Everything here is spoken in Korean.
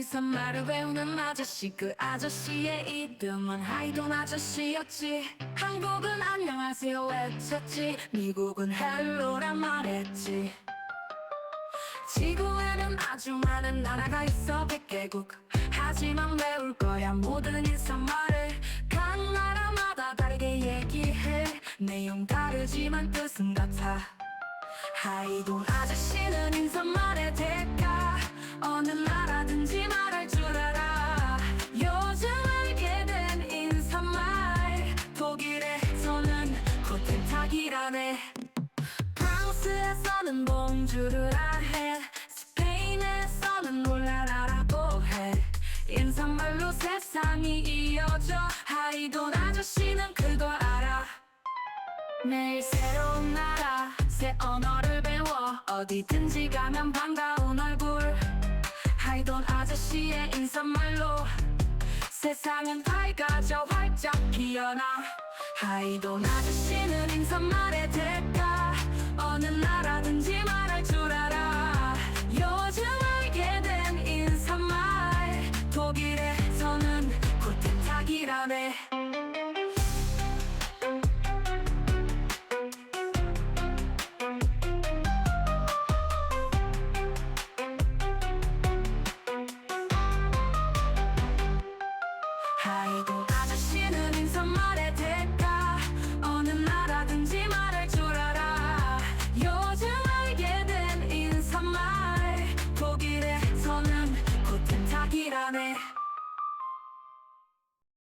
인사말을 외우는 아저씨 그 아저씨의 이름은 하이돈 아저씨였지. 한국은 안녕하세요 외쳤지. 미국은 헬로란 말했지. 지구에는 아주 많은 나라가 있어 100개국. 하지만 외울 거야 모든 인사말을. 각 나라마다 다르게 얘기해. 내용 다르지만 뜻은 같아. 하이돈 아저씨 코텐탁이라네. 프랑스에서는 봉주를 해. 스페인에서는 놀라라라고 해. 인사말로 세상이 이어져. 하이돈 아저씨는 그거 알아. 매일 새로운 나라 새 언어를 배워. 어디든지 가면 반가운 얼굴. 하이돈 아저씨의 인사말로 세상은 밝아져 활짝 피어나 하이돈 아저씨는 인사말의 대가 어느 나라든지 말할 줄 알아. 요즘 알게 된 인사말. 독일에서는 코텐탁이라네 이라네.